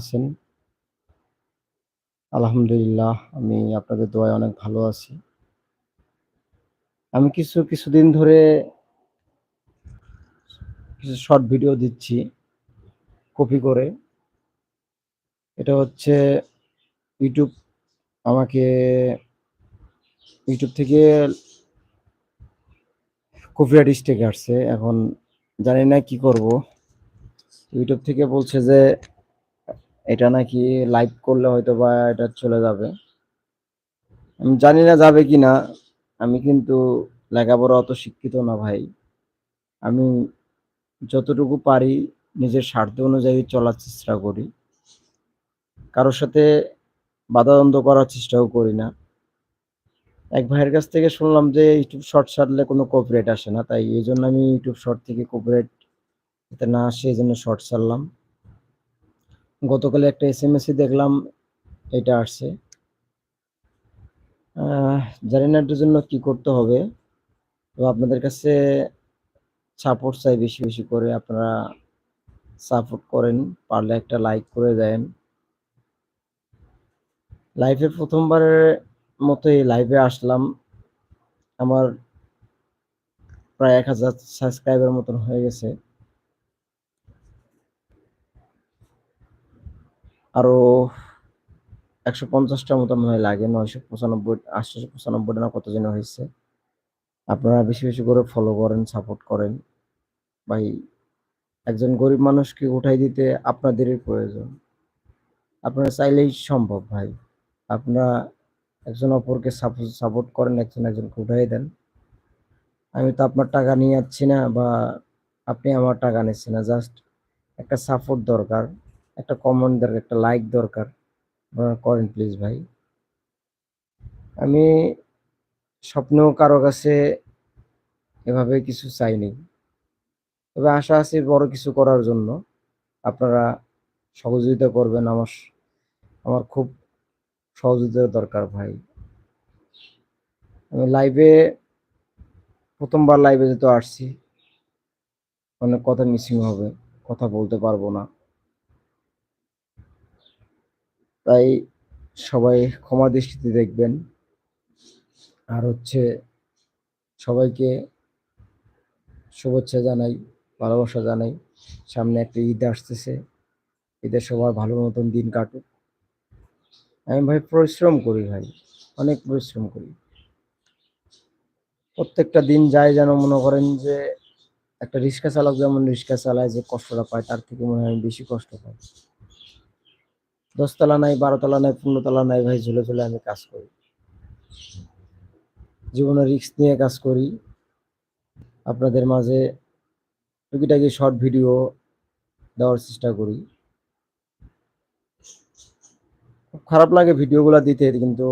আছেন? আলহামদুলিল্লাহ, আমি আপনাদের দোয়ায় অনেক ভালো আছি। আমি কিছু, কিছুদিন ধরে কিছু শর্ট ভিডিও দিচ্ছি, কপি করে। এটা হচ্ছে ইউটিউব আমাকে ইউটিউব থেকে কপিরাইট স্ট্রাইক আসছে। এখন জানি না কি করব। ইউটিউব থেকে বলছে যে এটা নাকি লাইভ করলে হয়তো বা এটা চলে যাবে। আমি জানি না যাবে কিনা। আমি কিন্তু লেখাপড়া অত শিক্ষিত না ভাই। আমি যতটুকু পারি নিজের স্বার্থ অনুযায়ী চলার চেষ্টা করি। কারও সাথে বাধাদ্বন্দ্ব করার চেষ্টাও করি না। এক ভাইয়ের কাছ থেকে শুনলাম যে ইউটিউব শর্ট ছাড়লে কোনো কপিরাইট আসে না। তাই এজন্য আমি ইউটিউব শর্ট থেকে কপিরাইট যাতে না আসে এই জন্য শর্ট ছাড়লাম। গতকালে একটা এস এম এসএমএসই দেখলাম এটা আসছে। এটার জন্য কি করতে হবে। তো আপনাদের কাছে সাপোর্ট চাই বেশি, বেশি করে আপনারা সাপোর্ট করেন। পারলে একটা লাইক করে দেন। লাইভে ১ম বারের মতোই লাইভে আসলাম। আমার প্রায় ১,০০০ সাবস্ক্রাইবার মতন হয়ে গেছে। আরও একশো পঞ্চাশটার মতো মনে হয় লাগে। ৯৯৫ ৮৯৫ না কত যেন হয়েছে আপনারা বেশি, বেশি করে ফলো করেন, সাপোর্ট করেন। ভাই একজন গরিব মানুষকে উঠাই দিতে আপনাদেরই প্রয়োজন। আপনারা চাইলেই সম্ভব ভাই। আপনারা একজন অপরকে সাপো সাপোর্ট করেন, একজন একজনকে উঠাই দেন। আমি তো আপনার টাকা নিয়ে যাচ্ছি না বা আপনি আমার টাকা নিচ্ছেন না। জাস্ট একটা সাপোর্ট দরকার, একটা কমেন্ট দরকার, একটা লাইক দরকার। আপনারা করেন প্লিজ ভাই। আমি স্বপ্নেও কারও কাছে এভাবে কিছু চাইনি। তবে আশা আছে বড় কিছু করার জন্য। আপনারা সহযোগিতা করবেন আমার আমার খুব সহযোগিতার দরকার ভাই। আমি লাইভে প্রথমবার লাইভে যেহেতু আসছি। অনেক কথা মিসিং হবে। কথা বলতে পারব না। তাই সবাই ক্ষমা দৃষ্টিতে দেখবেন। আর হচ্ছে সবাইকে শুভেচ্ছা জানাই, ভালোবাসা জানাই। সামনে একটা ঈদ আসতেছে। ঈদে সবার ভালো মতন দিন কাটুক। আমি ভাই পরিশ্রম করি ভাই। অনেক পরিশ্রম করি। প্রত্যেকটা দিন যায় যেন মনে করেন যে একটা রিক্সা চালক যেমন রিক্সা চালায় যে কষ্টটা পায় তার থেকে মনে হয় বেশি কষ্ট পাই। ১০ তলা নাই, ১২ তলা নাই, ১৫ তলা নাই ভাই ঝুলে, ঝুলে আমি কাজ করি। জীবনে রিক্স নিয়ে কাজ করি। আপনাদের মাঝে টুকিটাকি শর্ট ভিডিও দেওয়ার চেষ্টা করি। খুব খারাপ লাগে ভিডিওগুলা দিতে কিন্তু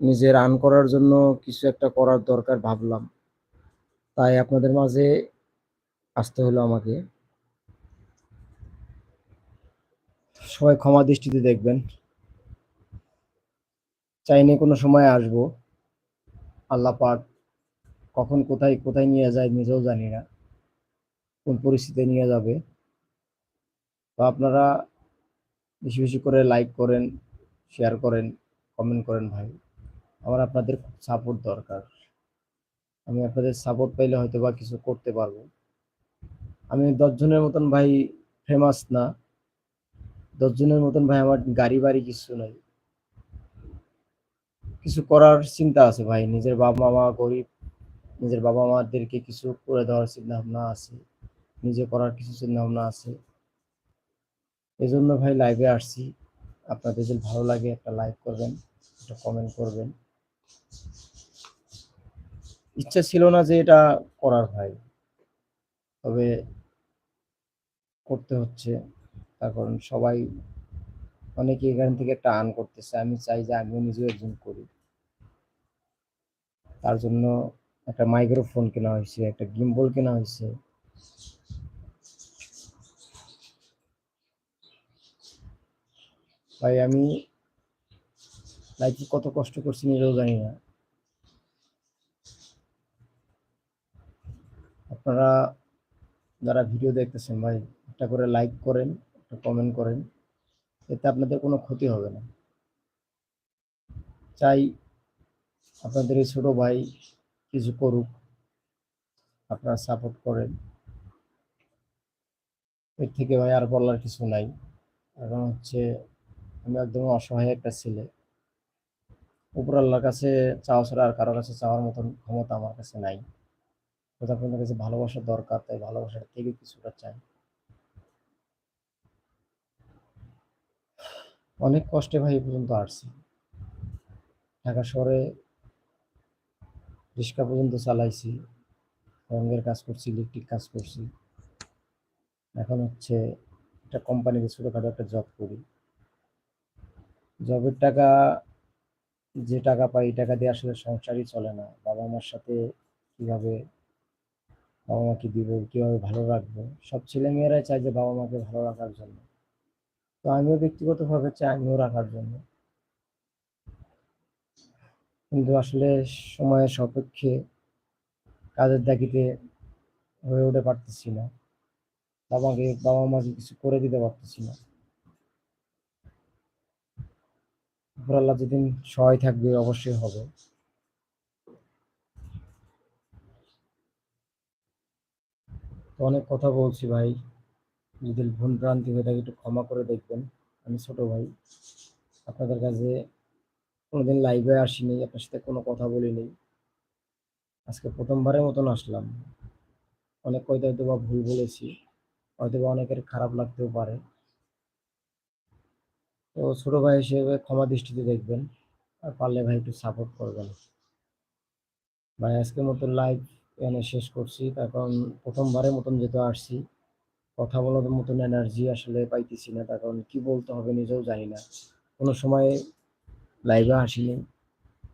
নিজে রান করার জন্য কিছু একটা করার দরকার ভাবলাম। তাই আপনাদের মাঝে আসতে হলো আমাকে। সবাই ক্ষমা দৃষ্টিতে দেখবেন। চাইনি কোনো সময় আসব। আল্লাহ পাক কখন কোথায়, কোথায় নিয়ে যায় নিজেও জানি না। কোন পরিস্থিতিতে নিয়ে যাবে। তো আপনারা বেশি, বেশি করে লাইক করেন, শেয়ার করেন, কমেন্ট করেন ভাই। আমার আপনাদের খুব সাপোর্ট দরকার। আমি আপনাদের সাপোর্ট পাইলে হয়তো বা কিছু করতে পারব। আমি দশজনের মতন ভাই ফেমাস না। ১০ জনের মতন ভাই আমার গাড়ি বাড়ি কিছু নাই। কিছু করার চিন্তা আছে ভাই। নিজের বাবা-মা গরিব। নিজের বাবা-মাদেরকে কিছু করে দেওয়ার চিন্তাভাবনা আছে। নিজে করার কিছু চিন্তা ভাবনা আছে। এজন্য ভাই লাইভে আসছি। আপনাদের যদি ভালো লাগে একটা লাইক করবেন, একটা কমেন্ট করবেন। ইচ্ছা ছিল না যে এটা করার ভাই। তবে করতে হচ্ছে। কারণ সবাই অনেকে এখান থেকে আর্ন করতেছে। আমি চাই যে আমিও নিজেও একজন করি। তার জন্য একটা মাইক্রোফোন কেনা হয়েছে একটা গিম্বল কেনা হয়েছে ভাই আমি লাইফে কত কষ্ট করছি নিজেও জানি না। আপনারা যারা ভিডিও দেখতেছেন ভাই একটা করে লাইক করেন, কমেন্ট করেন। এতে আপনাদের কোনো ক্ষতি হবে না। চাই আপনাদের এই ছোট ভাই কিছু করুক, আপনারা সাপোর্ট করেন। এর থেকে ভাই আর বলার কিছু নাই। কারণ হচ্ছে, আমি একদম অসহায় একটা ছেলে। উপর আল্লাহর কাছে চাওয়া ছাড়া আর কারোর কাছে চাওয়ার মতন ক্ষমতা আমার কাছে নাই। আপনাদের কাছে ভালোবাসা দরকার, তাই ভালোবাসার থেকে কিছুটা চাই। অনেক কষ্টে ভাই পর্যন্ত আসছি। ঢাকা শহরে রিক্সা পর্যন্ত চালাইছি, রঙের কাজ করছি, ইলেকট্রিক কাজ করছি। এখন হচ্ছে একটা কোম্পানিতে ছোটোখাটো একটা জব করি। জবের টাকা, যে টাকা পাই টাকা দিয়ে আসলে সংসারই চলে না। বাবা মার সাথে কীভাবে বাবা মাকে দিব, কীভাবে ভালো রাখব? সব ছেলে মেয়েরাই চায় যে বাবা মাকে ভালো রাখার জন্য। তো আমিও ব্যক্তিগতভাবে চাই আমিও রাখার জন্য। কিন্তু আসলে সময়ের সাপেক্ষে কাজের দাগিতে হয়ে উঠে পারতেছি না। বাবাকে বাবা মাকে কিছু করে দিতে পারতেছি না। আল্লাহ যেদিন সহায় থাকবে অবশ্যই হবে। অনেক কথা বলছি ভাই। যদি ভুল ভ্রান্তি হয়ে থাকে একটু ক্ষমা করে দেখবেন। আমি ছোট ভাই। আপনাদের কাছে কোনোদিন লাইভে আসিনি, আপনার সাথে কোনো কথা বলিনি। আজকে প্রথমবারের মতন আসলাম। অনেক কথা হয়তো বা ভুল বলেছি হয়তো বা অনেকের খারাপ লাগতেও পারে। তো ছোট ভাই হিসেবে ক্ষমা দৃষ্টিতে দেখবেন, আর পারলে ভাই একটু সাপোর্ট করবেন। ভাই, আজকের মতো লাইভ এখানে শেষ করছি। তার কারণ প্রথমবারের মতন যেহেতু আসছি কথা বলার মতন এনার্জি আসলে পাইতেছি না, তার কারণ কি বলতে হবে নিজেও জানি না। কোনো সময় লাইভে আসিনি।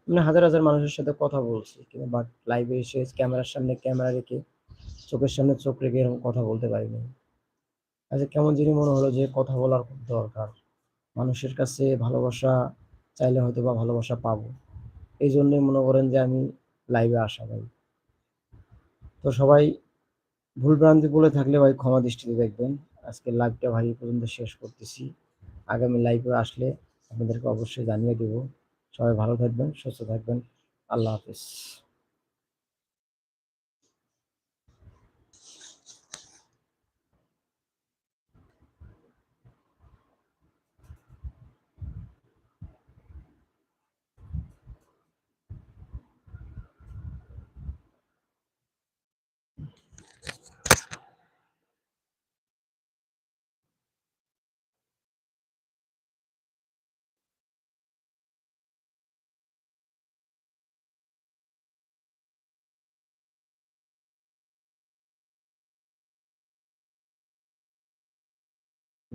মানে হাজার হাজার মানুষের সাথে কথা বলছি, কিন্তু বাট লাইভে এসে ক্যামেরার সামনে ক্যামেরা রেখে চোখের সামনে চোখ রেখে এরকম কথা বলতে পারিনি। আচ্ছা কেমন যিনি মনে হলো যে কথা বলার খুব দরকার। মানুষের কাছে ভালোবাসা চাইলে হয়তো বা ভালোবাসা পাবো। এই জন্যই মনে করেন যে আমি লাইভে আসা ভাই তো সবাই ভুল ভ্রান্তি বলে থাকলে ভাই ক্ষমা দৃষ্টিতে দেখবেন। আজকে লাইভটা ভাই পর্যন্ত শেষ করতেছি। আগামী লাইভে আসলে আপনাদেরকে অবশ্যই জানিয়ে দেব। সবাই ভালো থাকবেন, সুস্থ থাকবেন। আল্লাহ হাফিজ।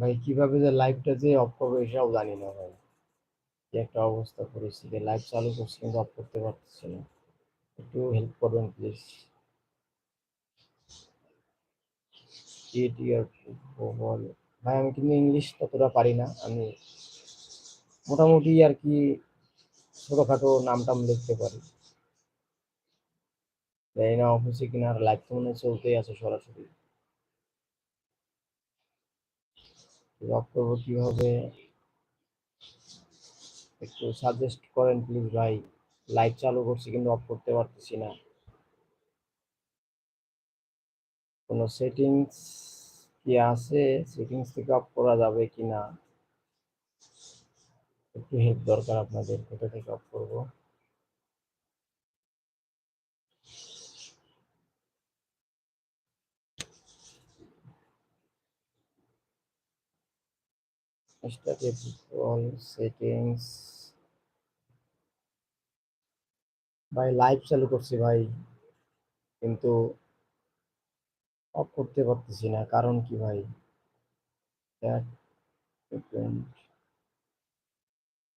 ভাই কীভাবে যে লাইভটা যে অফ করব এটাও জানি না ভাই। কি একটা অবস্থা পরিস্থিতি লাইভ চালু করছি কিন্তু অফ করতে পারতেছি না। একটু হেল্প করবেন প্লিজ ভাই, আমি কিন্তু ইংলিশ ততটা পারি না। আমি মোটামুটি আর কি ছোটোখাটো নাম টাম লিখতে পারি। জানি না অফিসে কিনা আর লাইভ তো মনে চলতেই আছে সরাসরি। অফ করব কীভাবে একটু সাজেস্ট করেন প্লিজ ভাই। লাইভ চালু করছি কিন্তু অফ করতে পারতেছি না। কোনো সেটিংস কি আছে? সেটিংস থেকে অফ করা যাবে কি না একটু হেল্প দরকার আপনাদের, কোথা থেকে অফ করব? সেটিংস ভাই লাইভ চালু করছি ভাই, কিন্তু অফ করতে পারতেছি না। কারণ কি ভাই?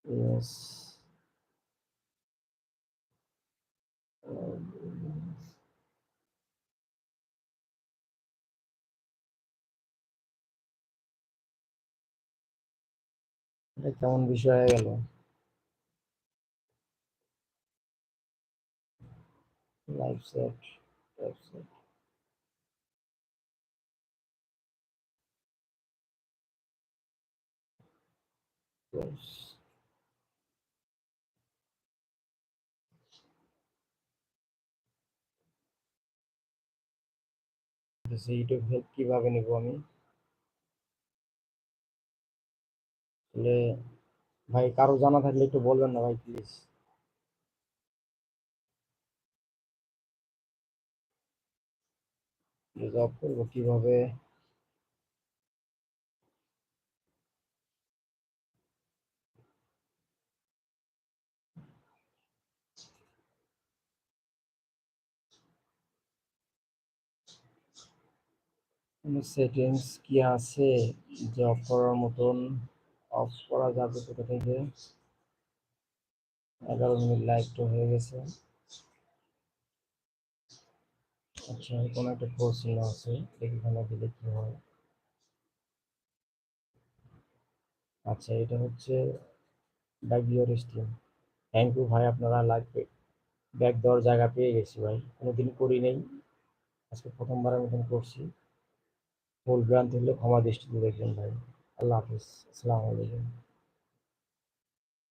ইয়েস এটা কেমন বিষয় হয়ে গেল live set live set close. YouTube help কীভাবে নেব আমি? তাহলে ভাই কারও জানা থাকলে একটু বলবেন না ভাই প্লিজ জব করব কীভাবে? সেটিংস কি আছে? জব করার মতন। অফ করা যাবে কোথা থেকে? এগারো মিনিট লাইভ তো হয়ে গেছে। আচ্ছা কোনো একটা প্রশ্ন আছে এখানে দিলে কি হয়। আচ্ছা এটা হচ্ছে back your stream thank you ভাই, আপনারা লাগবে। ব্যাগ দেওয়ার জায়গা পেয়ে গেছি ভাই, কোনোদিন করি নেই। আজকে প্রথমবারের মতন করছি। ভুল ভ্রান্তি হলে ক্ষমা দৃষ্টিতে দেখবেন ভাই। আল্লাহ হাফিজ আসসালামু আলাইকুম